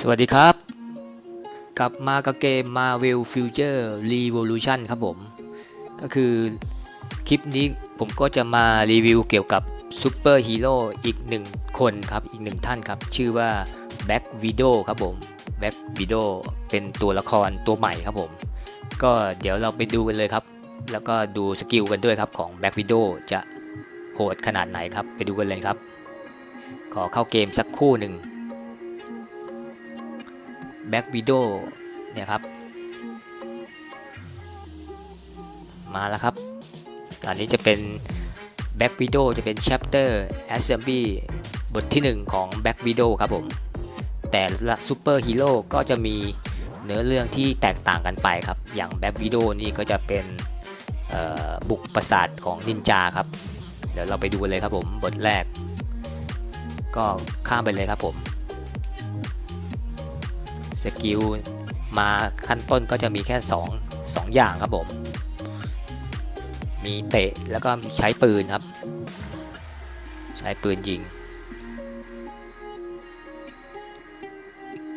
สวัสดีครับ กลับมากับเกม Marvel Future Revolution ครับผม ก็คือคลิปนี้ผมก็จะมารีวิวเกี่ยวกับซูเปอร์ฮีโร่อีกหนึ่งคนครับ อีกหนึ่งท่านครับ ชื่อว่า Black Widow ครับผม Black Widow เป็นตัวละครตัวใหม่ครับผม ก็เดี๋ยวเราไปดูกันเลยครับ แล้วก็ดูสกิลกันด้วยครับของ Black Widow จะโหดขนาดไหนครับ ไปดูกันเลยครับ ขอเข้าเกมสักคู่หนึ่ง แบ็กวิดโอเนี่ยครับ มาแล้วครับอันนี้จะเป็นแบ็กวิดโอจะเป็น chapter assembly บทที่ 1 ของ Black Widow ครับผม แต่ละซูเปอร์ฮีโร่ก็จะมีเนื้อเรื่องที่แตกต่างกันไปครับ อย่าง Black Widow นี่ก็จะเป็นบุกปราสาทของนินจาครับ เดี๋ยวเราไปดูเลยครับผม บทแรก ก็ข้ามไปเลยครับผม สกิลมาขั้นต้นก็จะมีแค่ 2 2 อย่างครับผม มีเตะแล้วก็มีใช้ปืนครับ ใช้ปืนยิง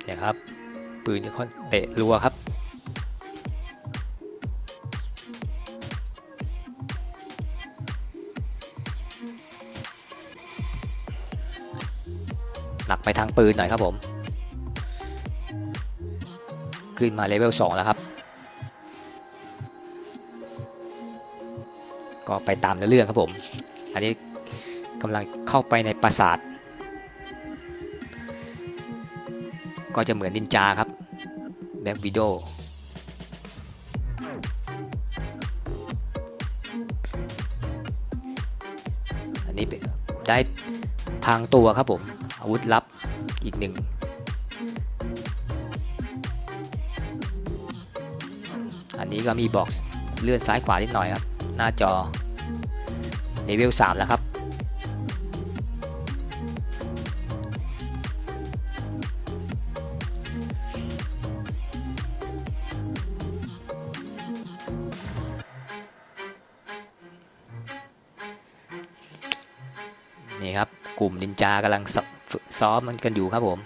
เนี่ยครับ ปืนจะค่อนเตะรัวครับหนักไปทางปืนหน่อยครับผม ขึ้นมาเลเวล2แล้วครับ ก็ไปตามเรื่องครับผม อันนี้กำลังเข้าไปในปราสาท ก็จะเหมือนนินจาครับแบ็กวิดโออันนี้เป็นได้พางตัวครับผม อาวุธลับอีกหนึ่ง นี้ก็มีบอกเลื่อนซ้ายขวานิดหน่อยครับ หน้าจอเลเวล3แล้วครับ นี่ครับ กลุ่มนินจากำลังซ้อมมันกันอยู่ครับผม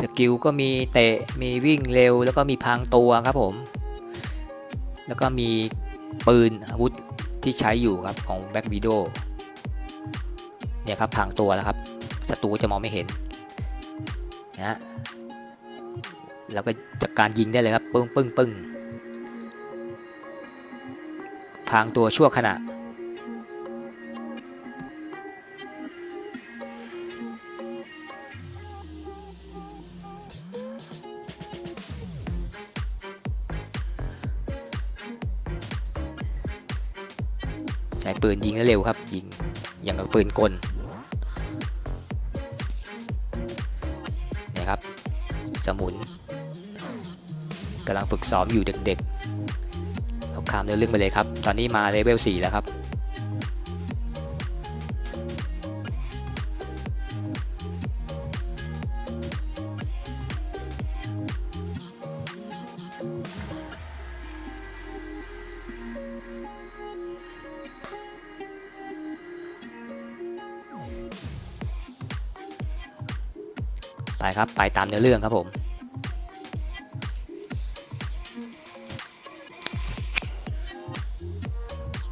สกิลก็มีเตะมีวิ่งเร็ว แล้วก็มีพรางตัวครับผม แล้วก็มีปืนอาวุธที่ใช้อยู่ครับของแบ็กวีโดเนี่ยครับพรางตัวแล้วครับศัตรูจะมองไม่เห็นนะแล้วก็จัดการยิงได้เลยครับปึ้งปึ้งปึ้งพรางตัวชั่วขณะ ใช้ปืนยิงได้เร็วครับ ยิงอย่างกับปืนกลนะครับ สมุนกำลังฝึกซ้อมอยู่เด็กๆเราข้ามเนื้อเรื่องไปเลยครับ ตอนนี้มาเลเวล4แล้วครับ ไปครับไปตามเนื้อเรื่องครับผม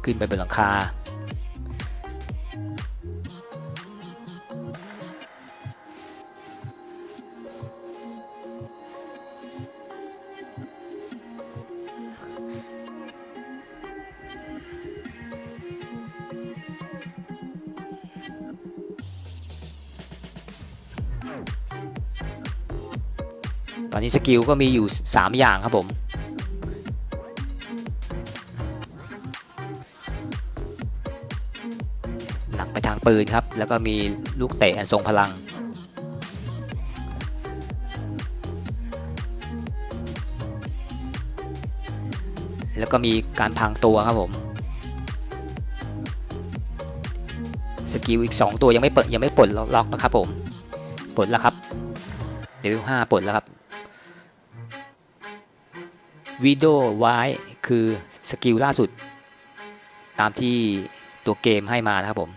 ขึ้นไปบนหลังคา อนนี้สกิลก็มีอยู่ 3 อย่างครับผมหนักไปทางปืนครับ แล้วก็มีลูกเตะอันทรงพลัง แล้วก็มีการพังตัวครับผมสกิลอีก 2 ตัวยังไม่เปิดยังไม่ปลดล็อกนะครับผม ปลดแล้วครับเลเวลห้าปลดแล้วครับ วิดโอไว้คือสกิลล่าสุด ตามที่ตัวเกมให้มานะครับผม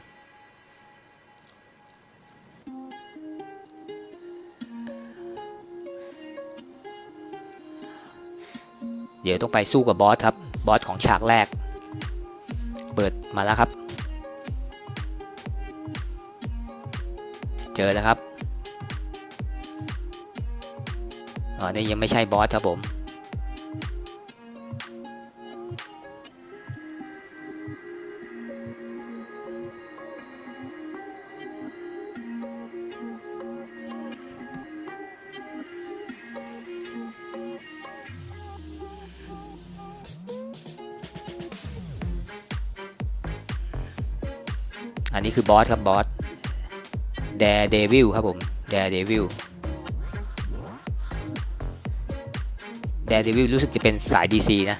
เดี๋ยวต้องไปสู้กับบอสครับ บอสของฉากแรก เปิดมาแล้วครับ เจอแล้วครับอ๋อนี่ยังไม่ใช่บอสครับผม อันนี้คือบอสครับบอสแดเดวิลครับผมแดเดวิลแดเดวิลรู้สึกจะเป็นสาย DC นะ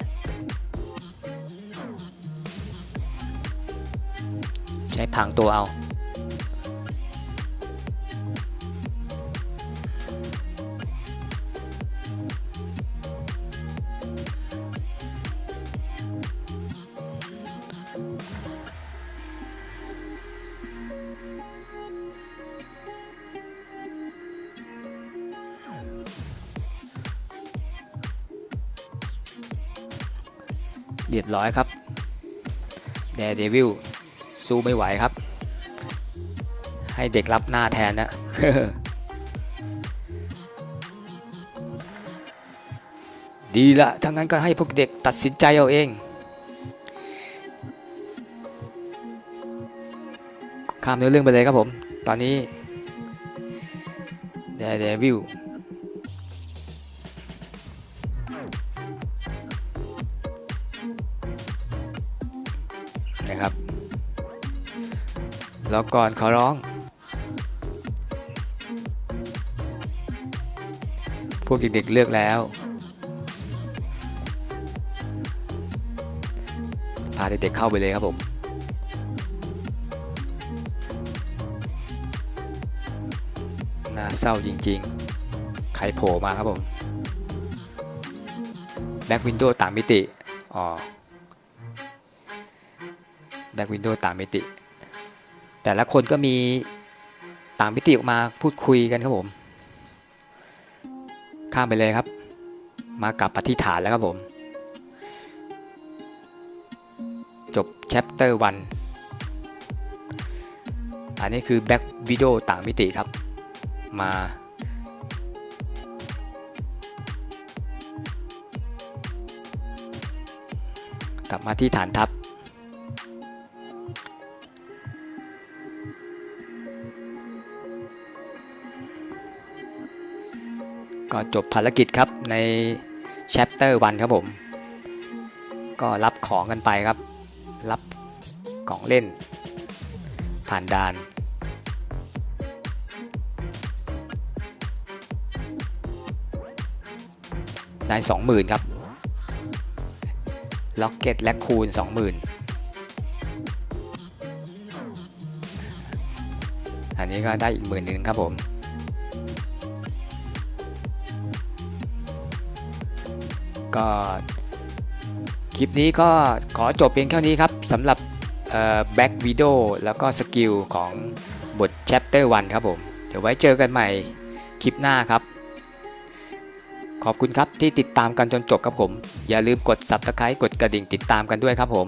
ใช้พังตัวเอา เรียบร้อยครับแดเดวิลสู้ไม่ไหวครับ ให้เด็กรับหน้าแทนนะดีละทั้งนั้นก็ให้พวกเด็กตัดสินใจเอาเอง ข้ามเนื้อเรื่องไปเลยครับผม ตอนนี้แดเดวิล แล้วก่อนขอร้อง พวกเด็กๆเลือกแล้ว พาเด็กๆเข้าไปเลยครับผมน่าเศร้าจริงๆ ใครโผล่มาครับผมแบ็กวินโดว์ต่างมิติ อ๋อ แบ็กวินโดว์ต่างมิติ แต่ละคนก็มีต่างมิติออกมาพูดคุยกันครับผม ข้ามไปเลยครับ มากลับปฏิฐานแล้วครับผม จบ chapter 1 อันนี้คือ back video ต่างมิติครับ มากลับมาที่ฐานทัพ ก็จบภารกิจครับใน chapter 1ครับผม ก็รับของกันไปครับ รับของเล่น ผ่านด่าน ได้20,000ครับ ล็อกเก็ตและคูณ20,000อันนี้ก็ได้อีกหมื่นหนึ่งครับผม ก็คลิปนี้ก็ขอจบเพียงแค่นี้ครับสำหรับแบ็กวิดีโอแล้วก็สกิลของบท chapter 1 ครับผม เดี๋ยวไว้เจอกันใหม่คลิปหน้าครับ ขอบคุณครับที่ติดตามกันจนจบครับผม อย่าลืมกด subscribe กดกระดิ่งติดตามกันด้วยครับผม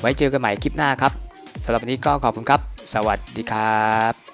ไว้เจอกันใหม่คลิปหน้าครับสำหรับวันนี้ก็ขอบคุณครับ สวัสดีครับ